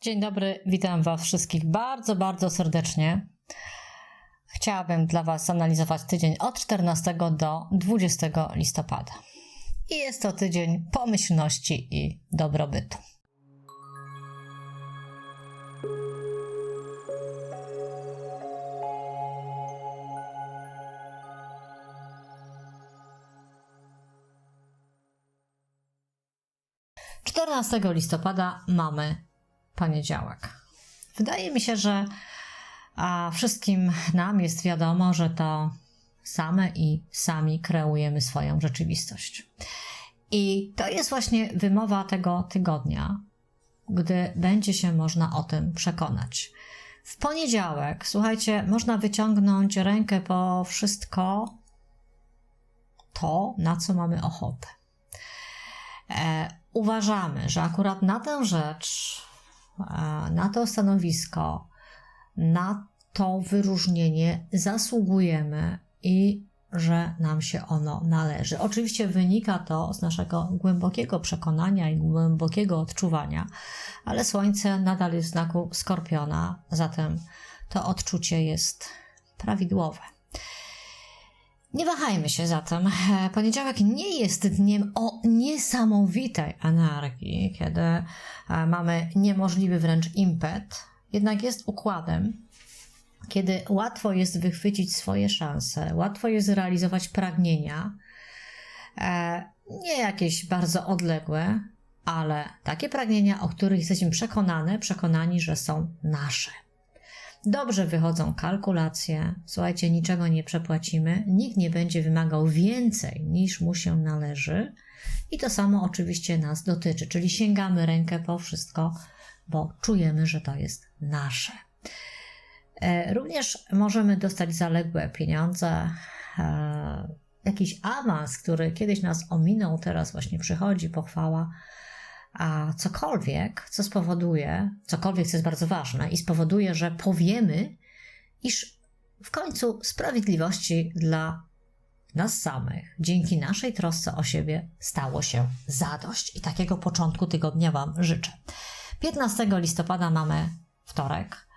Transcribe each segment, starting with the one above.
Dzień dobry, witam Was wszystkich bardzo, bardzo serdecznie. Chciałabym dla Was zanalizować tydzień od 14 do 20 listopada. I jest to tydzień pomyślności i dobrobytu. Czternastego listopada mamy poniedziałek. Wydaje mi się, że wszystkim nam jest wiadomo, że to same i sami kreujemy swoją rzeczywistość. I to jest właśnie wymowa tego tygodnia, gdy będzie się można o tym przekonać. W poniedziałek, słuchajcie, można wyciągnąć rękę po wszystko to, na co mamy ochotę. E, uważamy, że akurat na tę rzecz, na to stanowisko, na to wyróżnienie zasługujemy i że nam się ono należy. Oczywiście wynika to z naszego głębokiego przekonania i głębokiego odczuwania, ale Słońce nadal jest w znaku skorpiona, zatem to odczucie jest prawidłowe. Nie wahajmy się zatem. Poniedziałek nie jest dniem o niesamowitej energii, kiedy e, mamy niemożliwy wręcz impet, jednak jest układem, kiedy łatwo jest wychwycić swoje szanse, łatwo jest realizować pragnienia, e, nie jakieś bardzo odległe, ale takie pragnienia, o których jesteśmy przekonane, przekonani, że są nasze. Dobrze wychodzą kalkulacje, słuchajcie, niczego nie przepłacimy, nikt nie będzie wymagał więcej niż mu się należy. I to samo oczywiście nas dotyczy, czyli sięgamy rękę po wszystko, bo czujemy, że to jest nasze. E, również możemy dostać zaległe pieniądze, e, jakiś awans, który kiedyś nas ominął, teraz właśnie przychodzi pochwała, a cokolwiek, co spowoduje, cokolwiek, co jest bardzo ważne i spowoduje, że powiemy, iż w końcu sprawiedliwości dla nas samych, dzięki naszej trosce o siebie, stało się zadość. I takiego początku tygodnia Wam życzę. 15 listopada mamy wtorek.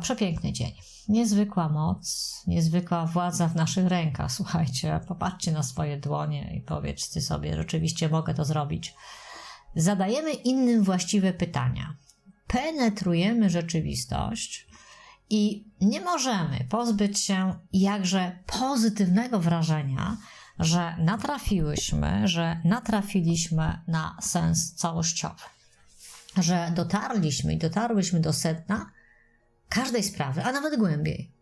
Przepiękny dzień. Niezwykła moc, niezwykła władza w naszych rękach. Słuchajcie, popatrzcie na swoje dłonie i powiedzcie sobie, rzeczywiście mogę to zrobić. Zadajemy innym właściwe pytania. Penetrujemy rzeczywistość i nie możemy pozbyć się jakże pozytywnego wrażenia, że natrafiłyśmy, że natrafiliśmy na sens całościowy. Że dotarliśmy i dotarłyśmy do sedna każdej sprawy, a nawet głębiej.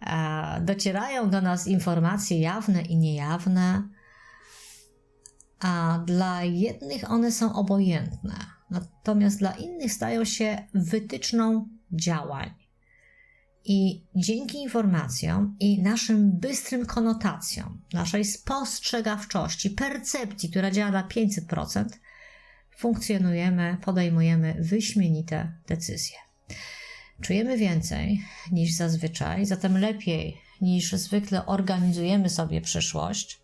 E, docierają do nas informacje jawne i niejawne, a dla jednych one są obojętne, natomiast dla innych stają się wytyczną działań. I dzięki informacjom i naszym bystrym konotacjom, naszej spostrzegawczości, percepcji, która działa na 500%, funkcjonujemy, podejmujemy wyśmienite decyzje. Czujemy więcej niż zazwyczaj, zatem lepiej niż zwykle organizujemy sobie przyszłość.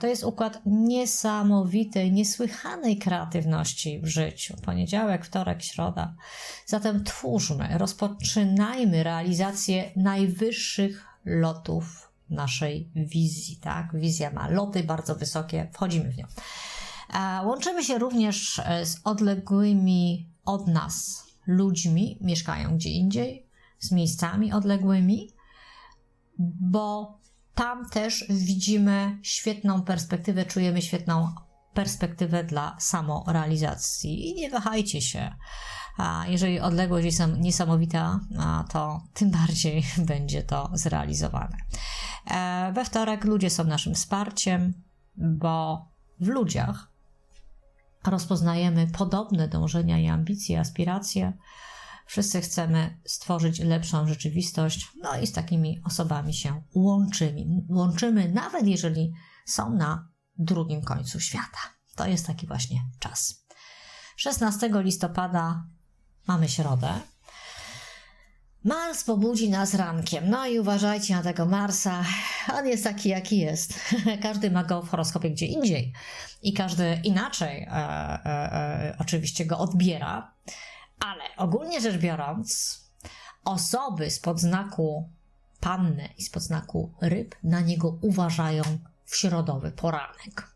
To jest układ niesamowitej, niesłychanej kreatywności w życiu. Poniedziałek, wtorek, środa. Zatem twórzmy, rozpoczynajmy realizację najwyższych lotów naszej wizji. Tak? Wizja ma loty bardzo wysokie, wchodzimy w nią. Łączymy się również e, z odległymi od nas ludźmi, mieszkają gdzie indziej, z miejscami odległymi, bo tam też widzimy świetną perspektywę, czujemy świetną perspektywę dla samorealizacji. I nie wahajcie się. A jeżeli odległość jest niesamowita, to tym bardziej będzie to zrealizowane. E, we wtorek ludzie są naszym wsparciem, bo w ludziach rozpoznajemy podobne dążenia i ambicje, aspiracje. Wszyscy chcemy stworzyć lepszą rzeczywistość, no i z takimi osobami się łączymy. Łączymy, nawet jeżeli są na drugim końcu świata. To jest taki właśnie czas. 16 listopada mamy środę. Mars pobudzi nas rankiem. No i uważajcie na tego Marsa. On jest taki, jaki jest. Każdy ma go w horoskopie gdzie indziej i każdy inaczej e, e, e, oczywiście go odbiera. Ogólnie rzecz biorąc, osoby spod znaku panny i spod znaku ryb na niego uważają w środowy poranek.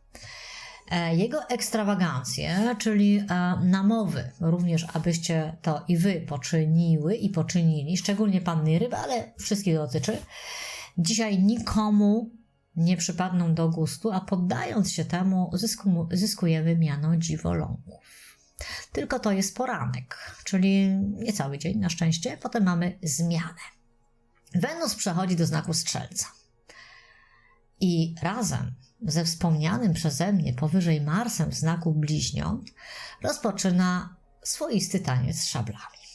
E, jego ekstrawagancje, czyli e, namowy, również abyście to i wy poczyniły i poczynili, szczególnie panny ryby, ale wszystkich dotyczy, dzisiaj nikomu nie przypadną do gustu, a poddając się temu zysku, zyskujemy miano dziwolągów. Tylko to jest poranek, czyli niecały dzień na szczęście, potem mamy zmianę. Wenus przechodzi do znaku strzelca. I razem ze wspomnianym przeze mnie powyżej Marsem w znaku bliźniąt rozpoczyna swoisty taniec z szablami.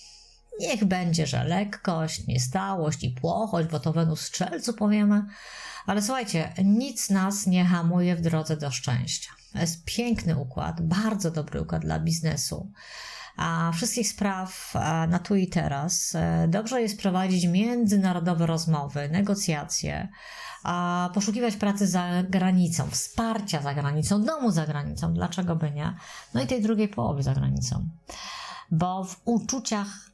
Niech będzie, że lekkość, niestałość i płochość, bo to Wenus strzelcu powiemy, ale słuchajcie, nic nas nie hamuje w drodze do szczęścia. To jest piękny układ, bardzo dobry układ dla biznesu. A wszystkich spraw na tu i teraz e, dobrze jest prowadzić międzynarodowe rozmowy, negocjacje, a poszukiwać pracy za granicą, wsparcia za granicą, domu za granicą, dlaczego by nie? No i tej drugiej połowy za granicą. Bo w uczuciach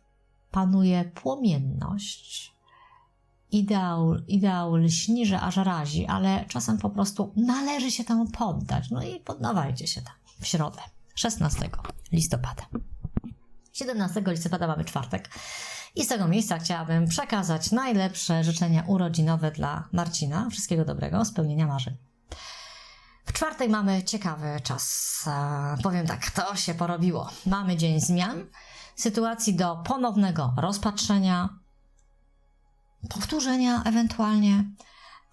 panuje płomienność, ideał, ideał lśni, że aż razi, ale czasem po prostu należy się temu poddać. No i poddawajcie się tam w środę, 16 listopada. 17 listopada mamy czwartek. I z tego miejsca chciałabym przekazać najlepsze życzenia urodzinowe dla Marcina. Wszystkiego dobrego, spełnienia marzeń. W czwartek mamy ciekawy czas. Powiem tak, to się porobiło. Mamy dzień zmian, sytuacji do ponownego rozpatrzenia, powtórzenia ewentualnie,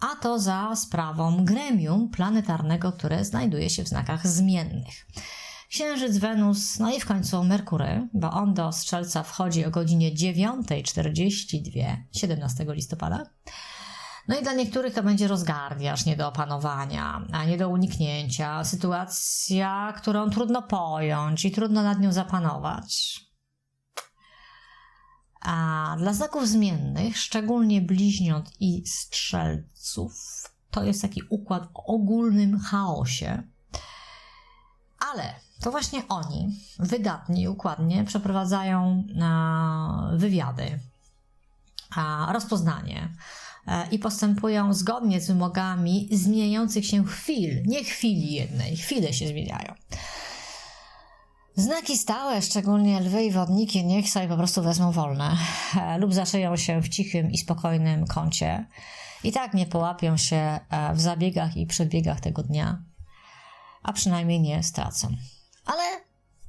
a to za sprawą gremium planetarnego, które znajduje się w znakach zmiennych. Księżyc, Wenus, no i w końcu Merkury, bo on do Strzelca wchodzi o godzinie 9.42 17 listopada. No i dla niektórych to będzie rozgardiaż, nie do opanowania, a nie do uniknięcia, sytuacja, którą trudno pojąć i trudno nad nią zapanować. A dla znaków zmiennych, szczególnie bliźniąt i strzelców, to jest taki układ o ogólnym chaosie. Ale to właśnie oni, wydatni i układnie, przeprowadzają wywiady, rozpoznanie e, i postępują zgodnie z wymogami zmieniających się chwil, nie chwili jednej, chwile się zmieniają. Znaki stałe, szczególnie lwy i wodniki, niech sobie po prostu wezmą wolne e, lub zaszyją się w cichym i spokojnym kącie. I tak nie połapią się e, w zabiegach i przedbiegach tego dnia, a przynajmniej nie stracą. Ale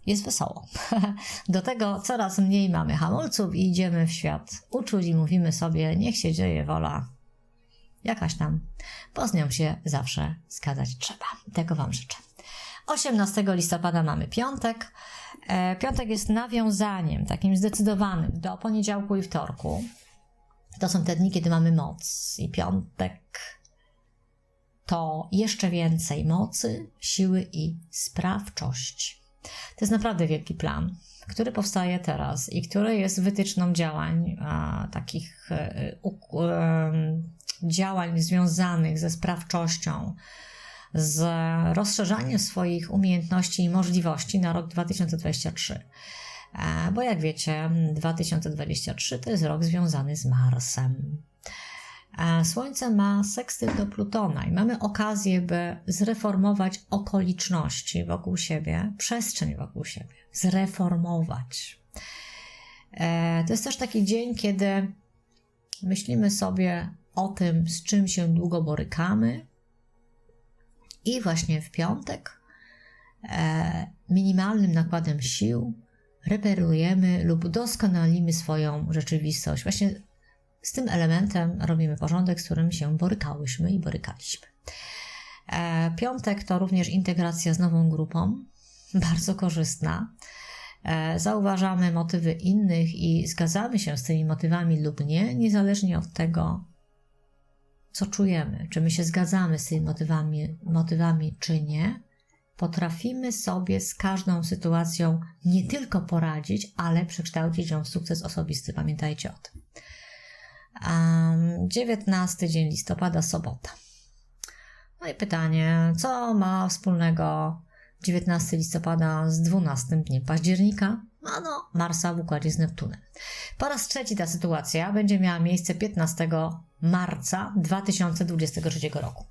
jest wesoło. Do tego coraz mniej mamy hamulców i idziemy w świat uczuć i mówimy sobie, niech się dzieje wola jakaś tam, bo z nią się zawsze zgadzać trzeba. Tego Wam życzę. 18 listopada mamy piątek. E, piątek jest nawiązaniem takim zdecydowanym do poniedziałku i wtorku. To są te dni, kiedy mamy moc. I piątek to jeszcze więcej mocy, siły i sprawczości. To jest naprawdę wielki plan, który powstaje teraz i który jest wytyczną działań, a, takich e, działań związanych ze sprawczością, z rozszerzaniem swoich umiejętności i możliwości na rok 2023. E, bo jak wiecie, 2023 to jest rok związany z Marsem. E, Słońce ma sekstyl do Plutona i mamy okazję, by zreformować okoliczności wokół siebie, przestrzeń wokół siebie, zreformować. E, to jest też taki dzień, kiedy myślimy sobie o tym, z czym się długo borykamy, i właśnie w piątek e, minimalnym nakładem sił reperujemy lub doskonalimy swoją rzeczywistość. Właśnie z tym elementem robimy porządek, z którym się borykałyśmy i borykaliśmy. E, piątek to również integracja z nową grupą, bardzo korzystna. E, zauważamy motywy innych i zgadzamy się z tymi motywami lub nie, niezależnie od tego, co czujemy, czy my się zgadzamy z tymi motywami, motywami czy nie, potrafimy sobie z każdą sytuacją nie tylko poradzić, ale przekształcić ją w sukces osobisty. Pamiętajcie o tym. Um, 19 dzień listopada, sobota. No i pytanie, co ma wspólnego 19 listopada z 12 dniem października? ano Marsa w układzie z Neptunem. Po raz trzeci ta sytuacja będzie miała miejsce 15 marca 2023 roku.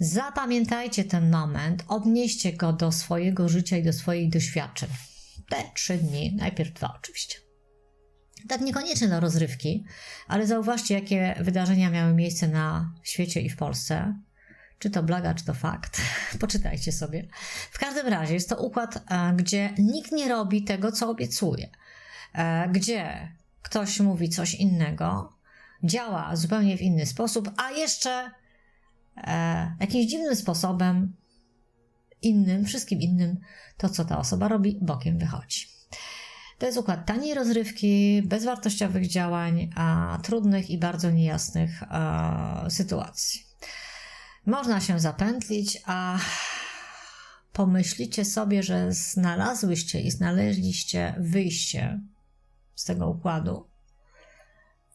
Zapamiętajcie ten moment, odnieście go do swojego życia i do swoich doświadczeń. Te trzy dni, najpierw dwa oczywiście. Tak niekoniecznie na rozrywki, ale zauważcie, jakie wydarzenia miały miejsce na świecie i w Polsce. Czy to blaga, czy to fakt. Poczytajcie sobie. W każdym razie jest to układ, e, gdzie nikt nie robi tego, co obiecuje. E, Gdzie ktoś mówi coś innego, działa zupełnie w inny sposób, a jeszcze e, jakimś dziwnym sposobem innym, wszystkim innym, to co ta osoba robi, bokiem wychodzi. To jest układ taniej rozrywki, bezwartościowych działań, a trudnych i bardzo niejasnych a, sytuacji. Można się zapętlić, a pomyślicie sobie, że znalazłyście i znaleźliście wyjście z tego układu,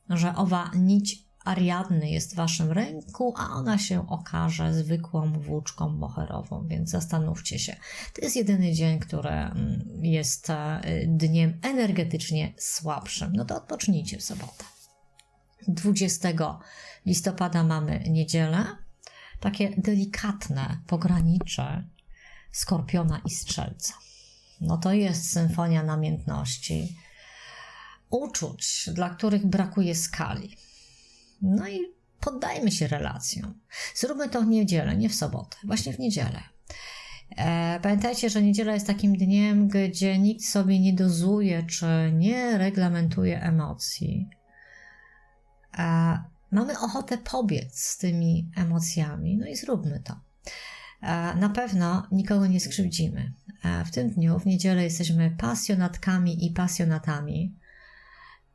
że owa nić Ariadny jest w waszym ręku, a ona się okaże zwykłą włóczką moherową, więc zastanówcie się. To jest jedyny dzień, który mm, jest e, dniem energetycznie słabszym. No to odpocznijcie w sobotę. 20 listopada mamy niedzielę. Takie delikatne pogranicze skorpiona i strzelca. No to jest symfonia namiętności, uczuć, dla których brakuje skali. No i poddajmy się relacjom. Zróbmy to w niedzielę, nie w sobotę, właśnie w niedzielę. E, Pamiętajcie, że niedziela jest takim dniem, gdzie nikt sobie nie dozuje czy nie reglamentuje emocji. E, Mamy ochotę pobiec z tymi emocjami, no i zróbmy to. E, Na pewno nikogo nie skrzywdzimy. W tym dniu, w niedzielę, jesteśmy pasjonatkami i pasjonatami.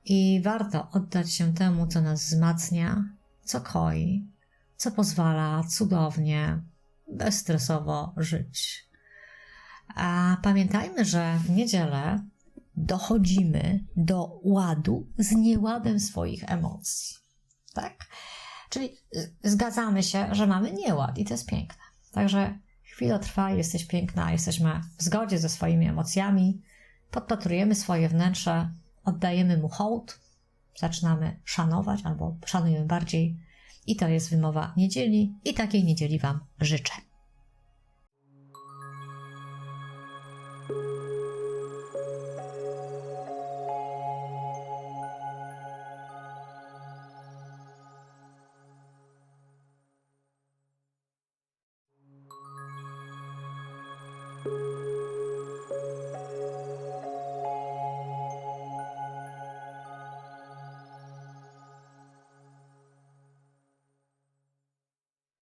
I warto oddać się temu, co nas wzmacnia, co koi, co pozwala cudownie, bezstresowo żyć. A pamiętajmy, że w niedzielę dochodzimy do ładu z nieładem swoich emocji. Tak? Czyli z- zgadzamy się, że mamy nieład i to jest piękne. Także chwila trwa, jesteś piękna, jesteśmy w zgodzie ze swoimi emocjami, podpatrujemy swoje wnętrze, oddajemy mu hołd, zaczynamy szanować albo szanujemy bardziej. I to jest wymowa niedzieli i takiej niedzieli Wam życzę.